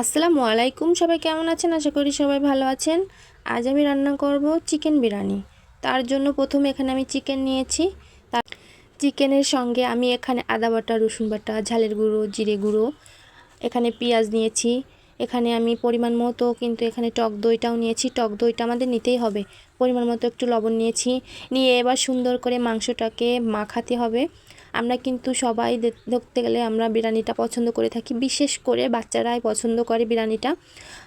আসসালামু আলাইকুম, সবাই কেমন আছেন? আশা করি সবাই ভালো আছেন। আজ আমি রান্না করব চিকেন বিরিয়ানি। তার জন্য প্রথমে এখানে আমি চিকেন নিয়েছি। তার চিকেনের সঙ্গে আমি এখানে আদা বাটা, রসুন বাটা, ঝালের গুঁড়ো, জিরে গুঁড়ো, এখানে পেঁয়াজ নিয়েছি। এখানে আমি পরিমাণ মতো কিন্তু এখানে টক দইটাও নিয়েছি। টক দইটা আমাদের নিতেই হবে। পরিমাণ মতো একটু লবণ নিয়েছি। নিয়ে এবার সুন্দর করে মাংসটাকে মাখাতে হবে। আমরা কিন্তু সবাই দেখতে গেলে আমরা বিরিয়ানিটা পছন্দ করে থাকি। বিশেষ করে বাচ্চারাই পছন্দ করে বিরিয়ানিটা।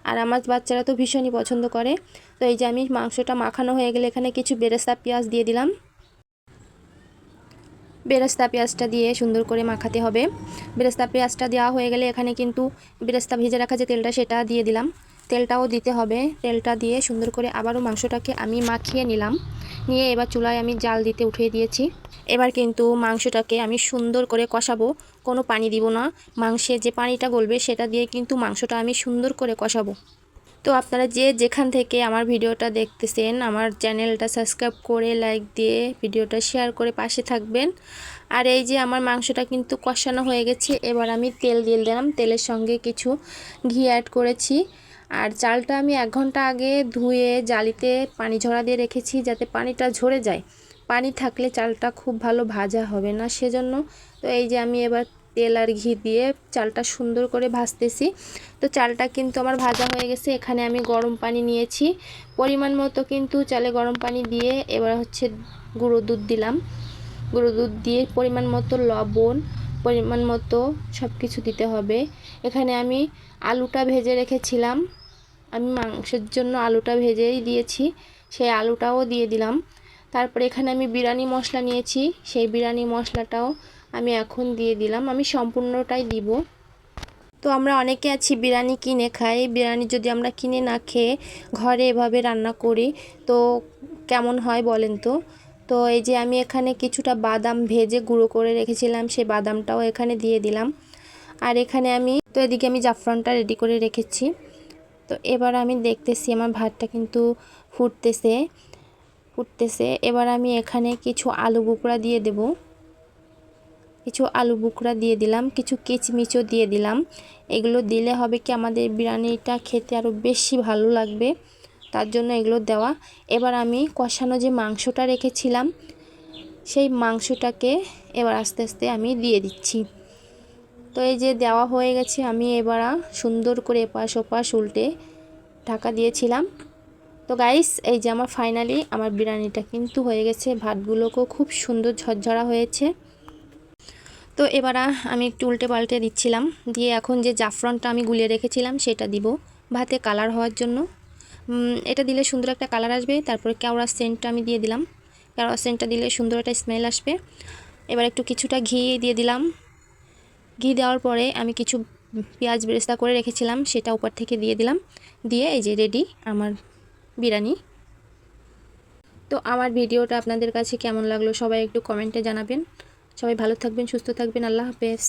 আর আমার বাচ্চারা তো ভীষণই পছন্দ করে। তো এই যে আমি মাংসটা মাখানো হয়ে গেলে এখানে কিছু বেরেস্তা পেঁয়াজ দিয়ে দিলাম। বেরেস্তা পেঁয়াজটা দিয়ে সুন্দর করে মাখাতে হবে। বেরেস্তা পেঁয়াজটা দেওয়া হয়ে গেলে এখানে কিন্তু বেরেস্তা ভেজে রাখা যে তেলটা সেটা দিয়ে দিলাম। তেলটাও দিতে হবে। তেলটা দিয়ে সুন্দর করে আবারও মাংসটাকে আমি মাখিয়ে নিলাম। নিয়ে এবার চুলায় আমি জাল দিতে উঠিয়ে দিয়েছি। এবার কিন্তু মাংসটাকে আমি সুন্দর করে কষাবো। কোনো পানি দিব না। মাংসে যে পানিটা গলবে সেটা দিয়ে কিন্তু মাংসটা আমি সুন্দর করে কষাবো। তো আপনারা যে যেখান থেকে আমার ভিডিওটা দেখতেছেন, আমার চ্যানেলটা সাবস্ক্রাইব করে লাইক দিয়ে ভিডিওটা শেয়ার করে পাশে থাকবেন। আর এই যে আমার মাংসটা কিন্তু কষানো হয়ে গেছে, এবার আমি তেল দিয়ে দিলাম। তেলের সঙ্গে কিছু ঘি অ্যাড করেছি। আর চালটা আমি এক ঘণ্টা আগে ধুয়ে জালিতে পানি ঝরা দিয়ে রেখেছি যাতে পানিটা ঝরে যায়। পানি থাকলে চালটা খুব ভালো ভাজা হবে না সেজন্য। তো এই যে আমি এবার তেল আর ঘি দিয়ে চালটা সুন্দর করে ভাজতেছি। তো চালটা কিন্তু আমার ভাজা হয়ে গেছে, এখানে আমি গরম পানি নিয়েছি। পরিমাণ মতো কিন্তু চালে গরম পানি দিয়ে এবার হচ্ছে গুঁড়ো দুধ দিলাম। গুঁড়ো দুধ দিয়ে পরিমাণ মতো লবণ, পরিমাণ মতো সব কিছু দিতে হবে। এখানে আমি আলুটা ভেজে রেখেছিলাম। আমি মাংসের জন্য আলুটা ভেজেই দিয়েছি, সেই আলুটাও দিয়ে দিলাম। তারপরে এখানে আমি বিরিয়ানি মশলা নিয়েছি, সেই বিরিয়ানি মশলাটাও আমি এখন দিয়ে দিলাম। আমি সম্পূর্ণটাই দিব। তো আমরা অনেকে আছি বিরিয়ানি কিনে খাই, বিরিয়ানি যদি আমরা কিনে না খেয়ে ঘরে এভাবে রান্না করি, তো কেমন হয় বলেন তো? তো এই যে আমি এখানে কিছুটা বাদাম ভেজে গুঁড়ো করে রেখেছিলাম, সেই বাদামটাও এখানে দিয়ে দিলাম। আর এখানে আমি, তো এদিকে আমি জাফরানটা রেডি করে রেখেছি। তো এবার আমি দেখতেছি আমার ভাতটা কিন্তু ফুটতেছে ফুটতেছে। এবার আমি এখানে কিছু আলু বুকড়া দিয়ে দেব। কিছু আলু বুকড়া দিয়ে দিলাম, কিছু কিচমিচও দিয়ে দিলাম। এগুলো দিলে হবে কি আমাদের বিরিয়ানিটা খেতে আরও বেশি ভালো লাগবে, তার জন্য এগুলো দেওয়া। এবার আমি কষানো যে মাংসটা রেখেছিলাম, সেই মাংসটাকে এবার আস্তে আস্তে আমি দিয়ে দিচ্ছি। তো এই যে দেওয়া হয়ে গেছে, আমি এবার সুন্দর করে এপাশ ওপাশ উল্টে ঢাকা দিয়েছিলাম। তো গাইস এই যে আমার ফাইনালি আমার বিরিয়ানিটা কিন্তু হয়ে গেছে, ভাতগুলোকেও খুব সুন্দর ঝরঝরা হয়েছে। তো এবার আমি একটু উল্টে পাল্টে দিচ্ছিলাম, দিয়ে এখন যে জাফরনটা আমি গুলিয়ে রেখেছিলাম সেটা দিব ভাতে কালার হওয়ার জন্য। এটা দিলে সুন্দর একটা কালার আসবে, তারপরে কেওড়া সেন্টটা আমি দিয়ে দিলাম। কেওড়া সেন্টটা দিলে সুন্দর একটা স্মেল আসবে। এবার একটু কিছুটা ঘি দিয়ে দিলাম। ঘি দেওয়ার পরে আমি কিছু পেঁয়াজ বেরেস্তা করে রেখেছিলাম, সেটা উপর থেকে দিয়ে দিলাম। দিয়ে এই যে রেডি আমার বিরিয়ানি। তো আমার ভিডিওটা আপনাদের কাছে কেমন লাগল সবাই একটু কমেন্টে জানাবেন। সবাই ভালো থাকবেন, সুস্থ থাকবেন, আল্লাহ হাফেজ।